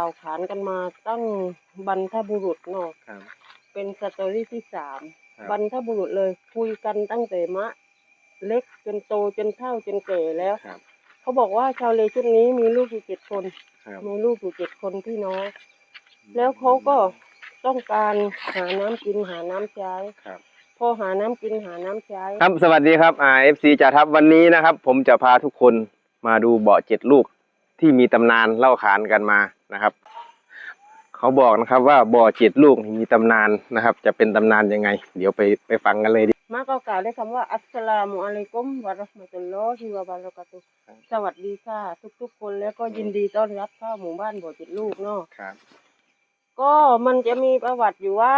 กล่าวขานกันมาตั้งบรรพบุรุษเนาะครับ เป็นสตอรี่ที่สามครับ บรรพบุรุษเลยคุยกันตั้งแต่มะ เล็กจนโตจนเฒ่าจนแก่แล้ว ครับเขาบอกว่าชาวเลชุดนี้มีลูกอยู่เจ็ดคน ครับมีลูกอยู่เจ็ดคนพี่น้อง แล้วเขาก็ต้องการหาน้ำกินหาน้ำใช้ ครับ พอหาน้ำกินหาน้ำใช้ ครับ สวัสดีครับ อ่าเอฟซีจ่าทัพวันนี้นะครับ ผมจะพาทุกคนมาดูเบาะเจ็ดลูก ที่มีตำนานเล่าขานกันมานะครับ เขาบอกนะครับว่าบ่อเจ็ดลูกมีตำนานนะครับ จะเป็นตำนานยังไง เดี๋ยวไปไปฟังกันเลยดิมาก็กล่าวได้คำว่าอัสสลามุอะลัยกุมวะเราะห์มะตุลลอฮิวะบารากาตุฮ์สวัสดีค่ะทุกๆ คนแล้วก็ยินดีต้อนรับเข้าหมู่บ้านบ่อเจ็ดลูกเนาะ ครับ ก็มันจะมีประวัติอยู่ว่า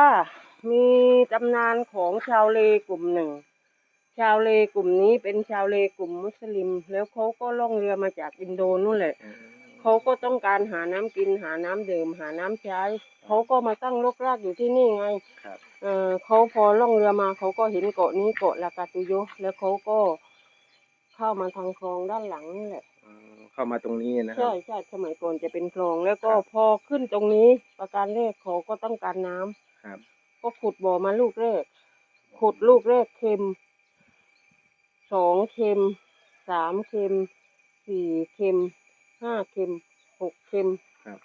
มีตำนานของชาวเลกลุ่มหนึ่ง ชาวเลกลุ่มนี้เป็นชาวเลกลุ่มมุสลิม แล้วเขาก็ล่องเรือมาจากอินโดนู่นแหละเขาก็ต้องการหาน้ำกินหาน้ำดื่มหาน้ำใช้เขาก็มาตั้งรกรากอยู่ที่นี่ไงครับเออเขาพอล่องเรือมาเขาก็เห็นเกาะนี้เกาะลากาตุโยะแล้วเขาก็เข้ามาทางคลองด้านหลังนี่แหละอืมเข้ามาตรงนี้นะครัใช่บใช่สมัยก่อนจะเป็นคลองแล้วก็ครับพอขึ้นตรงนี้ ประการแรกเขาก็ต้องการน้ำครับ ก็ขุดบ่อมาลูกแรกขุดลูกแรกเค็ม สองเค็มสามเค็มสี่เค็มห้าเค็มหกเค็มครับ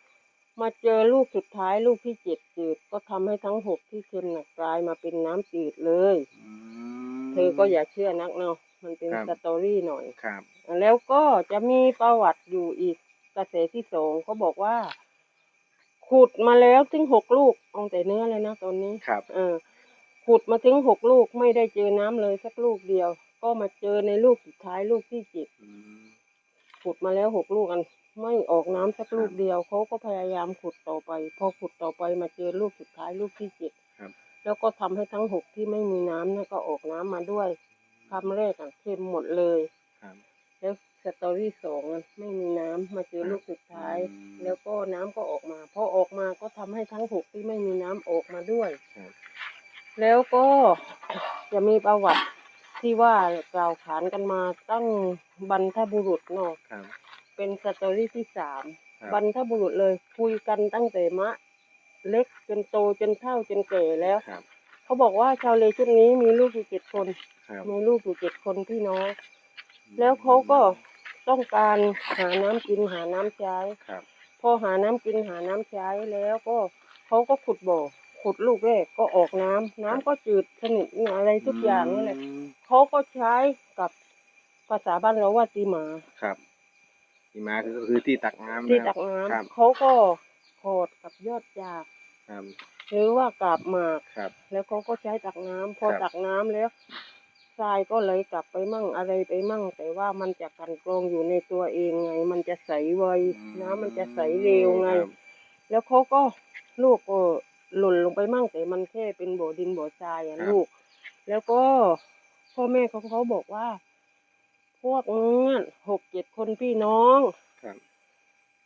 มาเจอลูกสุดท้ายลูกที่เจ็ดจืด ก็ทำให้ทั้งหกที่เค็มน่ะกลายมาเป็นน้ำจืดเลย อืม เธอก็อย่าเชื่อนักเนาะมันเป็นครับ สตอรี่หน่อย ครับ แล้วก็จะมีประวัติอยู่อีกกระแสที่สองเขาบอกว่า ขุดมาแล้วถึงหกลูกเอาแต่เนื้อเลยนะตอนนี้ ครับ เออขุดมาถึงหกลูกไม่ได้เจอน้ำเลยสักลูกเดียว ก็มาเจอในลูกสุดท้ายลูกที่เจ็ดอืมขุดมาแล้วหกลูกอัน ไม่ออกน้ำสักลูกเดียวเขาก็พยายามขุดต่อไป พอขุดต่อไปมาเจอลูกสุดท้ายลูกที่เจ็ดครับ แล้วก็ทำให้ทั้งหกที่ไม่มีน้ำนะก็ออกน้ำมาด้วยคำแรกอะเค็มหมดเลยครับ แล้วสตอรี่สองอะไม่มีน้ำมาเจอลูกสุดท้าย อืม แล้วก็น้ำก็ออกมาพอออกมาก็ทำให้ทั้งหกที่ไม่มีน้ำออกมาด้วย ครับ แล้วก็จะมีประวัติ ที่ว่ากล่าวขานกันมาตั้งบรรพบุรุษเนาะครับ เป็นสตอรี่ที่สามครับ บรรพบุรุษเลยคุยกันตั้งแต่มะ เล็กจนโตจนเฒ่าจนแก่แล้ว ครับเขาบอกว่าชาวเลชุดนี้มีลูกอยู่เจ็ดคน ครับมีลูกอยู่เจ็ดคนพี่น้อง แล้วเขาก็ต้องการหาน้ำกินหาน้ำใช้ ครับ พอหาน้ำกินหาน้ำใช้แล้วก็เขาก็ขุดบ่อ ขุดลูกแรกก็ออกน้ำน้ำก็จืดสนิทอะไรทุกอย่างนี่แหละมเขาก็ใช้กับภาษาบ้านเราว่าตีหมา ครับที่มาคือก็คือที่ตักน้ำที่นะครับตักน้ครับำเขาก็ขอดกับยอดจากครับหรือว่ากาบหมาก ครับ แล้วเขาก็ใช้ตักน้ำพอครับ ตักน้ำแล้วทรายก็ไหลกลับไปมั่งอะไรไปมั่ง แต่ว่ามันจะกลันกรองอยู่ในตัวเองไง มันจะใสไวน้ำมันจะใสเร็วไง ครับแล้วเขาก็ลูกก็ หล่นลงไปมั่งแต่มันแค่เป็นบ่อดินบ่อทรายอะลูก แล้วก็พ่อแม่ของเขาบอกว่า พวกมึงอะหกเจ็ดคนพี่น้อง ครับ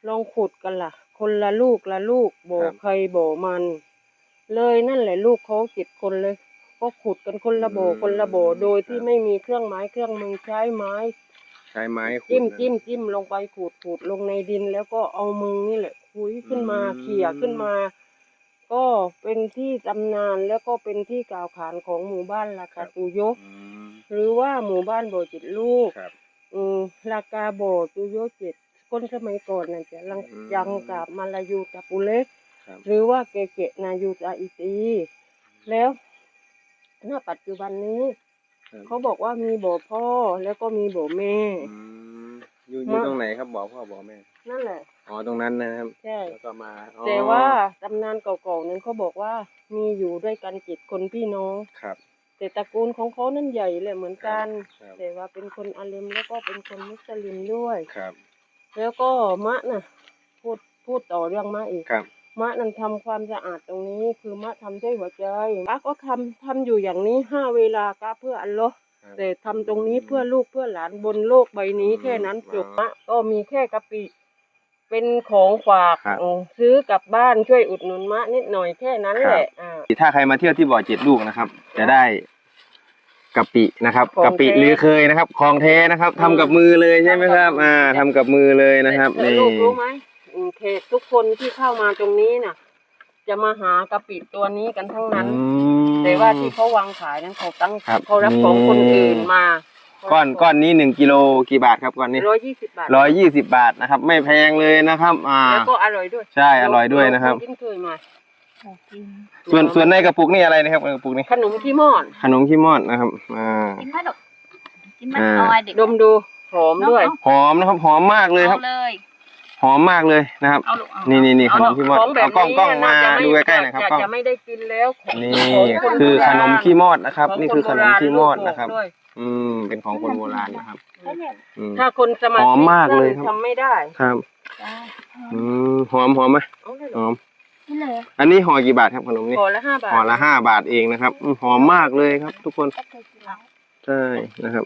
ลองขุดกันล่ะ คนละลูกละลูกโบครับ ใครโบมัน เลยนั่นแหละลูกเขาเจ็ดคนเลย ก็ขุดกันคนละโบคนละโบโดยที่ไม่มีเครื่องไม้เครื่องมือใช้ไม้ ใช้ไม้ขุดจิ้มนะ จิ้มจิ้มลงไปขูดขูดลงในดิน แล้วก็เอามือนี่แหละคุยขึ้นมาอืม เขี่ยขึ้นมา ก็เป็นที่ตำนานแล้วก็เป็นที่กล่าวขานของหมู่บ้านลากาตูโยะอืมหรือว่าหมู่บ้านโบอจิตลูกครับ อืมลากาโบตูโยเจ็ดคนสมัยก่อนน่ะจะลังอืม ยังกับมาลายูตาปุเล็ก ครับ หรือว่าเกเกนายูตาอิตี แล้วณปัจจุบันนี้ ครับ เขาบอกว่ามีโบพ่อแล้วก็มีโบแม่ อืมอยู่อยู่มาตรงไหนครับบอกพ่อบอกแม่ นั่นแหละ อ๋อตรงนั้นนะครับ ใช่ แล้วก็มาอ๋อแต่ว่าตำนานเก่าๆนั้นเขาบอกว่ามีอยู่ด้วยกันเจ็ดคนพี่น้อง ครับ แต่ตระกูลของเขานั่นใหญ่เลยเหมือนกัน ครับแต่ว่าเป็นคนอาเลมแล้วก็เป็นคนมุสลิมด้วย ครับแล้วก็มะน่ะ พูดพูดต่อเรื่องมะอีก ครับมะนั่นทำความสะอาดตรงนี้ คือมะทำด้วยหัวใจมะก็ทำทำอยู่อย่างนี้ห้าเวลากะเพื่ออัลลอฮ์ครับ แต่ทำตรงนี้เพื่อลูกเพื่อหลานบนโลกใบนี้อืมแค่นั้นจบอ๋อมะก็มีแค่กะปิ เป็นของฝากครับ อืมซื้อกลับบ้านช่วยอุดหนุนมะนิดหน่อยแค่นั้นแหละอ่า ถ้าใครมาเที่ยวที่บ่อเจ็ดลูกนะครับ จะได้กะปินะครับของกะปิแท้หรือเคยนะครับของแท้นะครับอืมทำกับมือเลยใช่ไหมครับทำกับมืออ่าทำกับมือเลยนะครับแต่นี่ลูกรู้ไหมเขตทุกคนที่เข้ามาตรงนี้น่ะ จะมาหากะปิตัวนี้กันทั้งนั้น อืม แต่ว่าที่เขาวางขายนั้นเขาตั้งครับเขารับของคนอื่นมา ก้อนก้อนนี้หนึ่งกิโลกี่บาทครับก้อนนี้ร้อยยี่สิบบาทร้อยยี่สิบบาทนะครับ ไม่แพงเลยนะครับ อ่าแล้วก็อร่อยด้วย ใช่อร่อยด้วยนะครับกินเคยมาส่วนส่วนในกระปุกนี่อะไรนะครับกระปุกนี้ขนมขี้มอดขนมขี้มอดนะครับอ่ากินไหมลูกกินไหมอ่าเอาไว้เด็กดมดูหอมด้วยหอมนะครับหอมมากเลยครับเอาเลย หอมมากเลยนะครับ เอาลูกเอานี่นี่นี่ขนมขี้มอดของแบบเอากล้องนี้กล้องมาน่จะไดูใกล้ๆหน่อยครับจะกล้องจะไม่ได้กินแล้วของนี่ของคือโบขราณนมขี้มอดนะครับของนี่คือขนมขี้มอดโบราณนะครับ ด้วยอืม เป็นของคนโบราณนะครับให้เนี่ยอืม ถ้าคนสมัยหอมมากเลยครับ ทำไม่ได้ครับจ้าอืมหอมหอมไหมเอาเลยเหรหออม นี่เลยอันนี้ห่อกี่บาทครับขนมนี่ห่อละห้าบาทห่อละห้าบาทเองนะครับอืมหอมมากเลยครับ ทุกคนก็เคยกินแล้วใช่นะครับ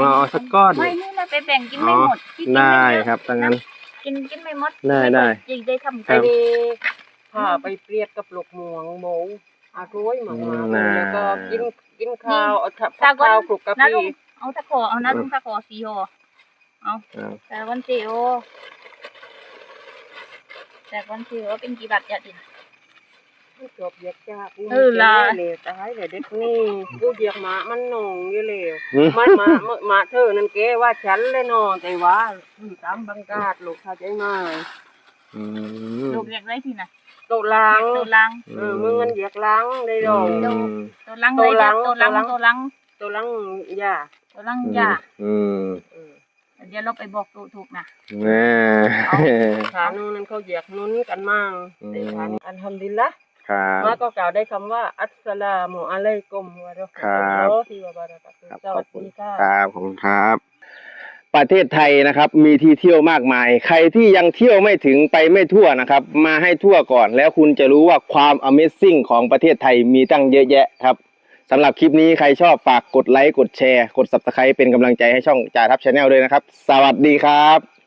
เราเอาสักก้อนไม่นี่เรา ไปแบ่งกินไม่หมดพี่กินได้ม่เยอะครับถ้างั้น กินกินไม่หมดได้ได้จริงได้ทำครัไอ้บ นี่ถ้าไปเปรียบกับหลกหมวงหมูอร่อยมากอืมๆน่า แล้วก็กินกินข้าวเอาทับข้าวคลุกกะนะปิลุงเอาตะขอเอานะลุงตะขอสีโอเอาอ่าแต่วันสีโอแต่วันสีโอเป็นกี่บาทจะดิน จบเหยียกจ้ากูเออล่ะเลยตายเลยเด็กนี่กูเหยียกหมามันหนองอยู่เลยอืม มันหมาหมาหมาเธอนั่นแกว่าฉันเลยเนอแต่ว่าอยู่ตามบังกาดลูกเข้าใจไหมอืมลูกเรียกได้ที่ไหนโตล้างตัวลังเออมึงมันเหยียกล้างได้ดอกอืมตัวลังเลยเดี๋ยวตัวลังตัตัววลัลัง งตัวล้างยาตัวลังยาอืมเออเดี๋ยวเราไปบอกตัวถูกนะแน่ ขานูนนั้นเขาเหยียกนุ้นกันมั่งอืมแต่ขานี้อันทำดินละ ครับมาก็กล่าวได้คำว่า อัสสลามุอะลัยกุมวะเราะห์มะตุลลอฮิวะบะเราะกาตุฮ์ครับสขวัอบสคุณดีค่ะ ครับขอบคุณครับ ประเทศไทยนะครับ มีที่เที่ยวมากมาย ใครที่ยังเที่ยวไม่ถึงไปไม่ทั่วนะครับ มาให้ทั่วก่อน แล้วคุณจะรู้ว่าความ Amazing ของประเทศไทยมีตั้งเยอะแยะครับสำหรับคลิปนี้ใครชอบฝากกดไลค์กดแชร์ กด Subscribe เป็นกำลังใจให้ช่องจ่าทัพชาแนลด้วยนะครับ สวัสดีครับ